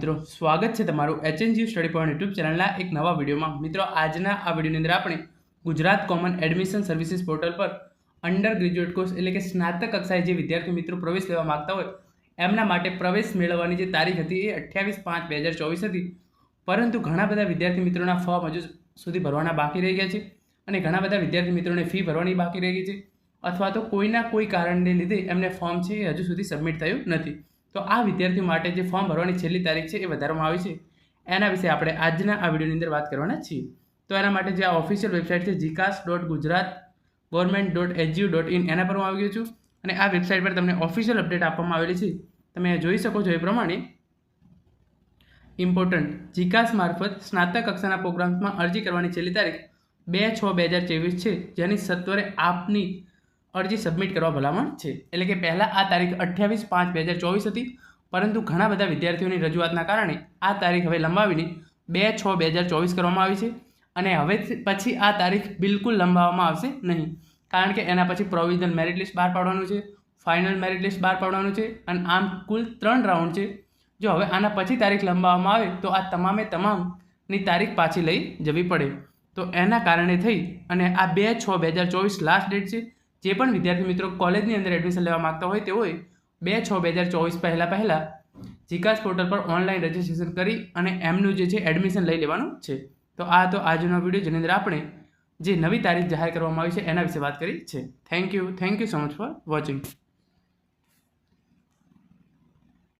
મિત્રો, સ્વાગત છે તમારું એચએનજી સ્ટડી પોઈન્ટ યુટ્યુબ ચેનલના એક નવા વિડીયોમાં. મિત્રો, આજના આ વિડીયોની અંદર આપણે Gujarat common admission services portal પર અંડર ગ્રેજ્યુએટ કોર્સ એટલે કે સ્નાતક કક્ષાએ જે વિદ્યાર્થી મિત્રો પ્રવેશ લેવા માગતા હોય, એમના માટે પ્રવેશ મેળવવાની જે તારીખ હતી એ અઠ્યાવીસ પાંચ બે હજાર ચોવીસ હતી. પરંતુ ઘણા બધા વિદ્યાર્થી મિત્રોના ફોર્મ હજુ સુધી ભરવાના બાકી રહી ગયા છે અને ઘણા બધા વિદ્યાર્થી મિત્રોને ફી ભરવાની બાકી રહી ગઈ છે. અથવા તો કોઈના કોઈ કારણને લીધે એમને ફોર્મ છે એ હજુ સુધી સબમિટ થયું નથી. તો આ વિદ્યાર્થીઓ માટે જે ફોર્મ ભરવાની છેલ્લી તારીખ છે એ વધારવામાં આવી છે. એના વિશે આપણે આજના આ વિડીયોની અંદર વાત કરવાના છીએ. તો એના માટે જે આ ઓફિશિયલ વેબસાઇટ છે જીકાસ dot Gujarat government dot HGU dot in એના પર હું આવી ગયો છું. અને આ વેબસાઇટ પર તમને ઓફિશિયલ અપડેટ આપવામાં આવેલી છે. તમે જોઈ શકો છો એ પ્રમાણે. ઇમ્પોર્ટન્ટ જીકાસ મારફત સ્નાતક કક્ષાના પ્રોગ્રામ્સમાં અરજી કરવાની છેલ્લી તારીખ બે છ બે હજાર ચોવીસ છે. જેની સત્વરે આપની અરજી સબમિટ કરવા ભલામણ છે. એટલે કે પહેલાં આ તારીખ અઠ્યાવીસ પાંચ બે હજાર ચોવીસ હતી. પરંતુ ઘણા બધા વિદ્યાર્થીઓની રજૂઆતના કારણે આ તારીખ હવે લંબાવીને બે છ બે હજાર ચોવીસ કરવામાં આવી છે. અને હવે પછી આ તારીખ બિલકુલ લંબાવવામાં આવશે નહીં. કારણ કે એના પછી પ્રોવિઝનલ મેરિટ લિસ્ટ બહાર પાડવાનું છે ફાઇનલ મેરિટ લિસ્ટ બહાર પાડવાનું છે, અને આમ કુલ ત્રણ રાઉન્ડ છે. જો હવે આના પછી તારીખ લંબાવવામાં આવે, તો આ તમામે તમામની તારીખ પાછી લઈ જવી પડે. તો એના કારણે થઈ અને આ બે છ બે હજાર ચોવીસ લાસ્ટ ડેટ છે. જે પણ વિદ્યાર્થી મિત્રો કોલેજની અંદર એડમિશન લેવા માગતા હોય તેઓએ બે છ બે હજાર ચોવીસ પહેલાં પહેલાં જીકાસ પોર્ટલ પર ઓનલાઈન રજિસ્ટ્રેશન કરી અને એમનું જે છે એડમિશન લઈ લેવાનું છે. તો આ તો આજનો વીડિયો જેની અંદર આપણે જે નવી તારીખ જાહેર કરવામાં આવી છે એના વિશે વાત કરી છે. Thank you thank you so much for watching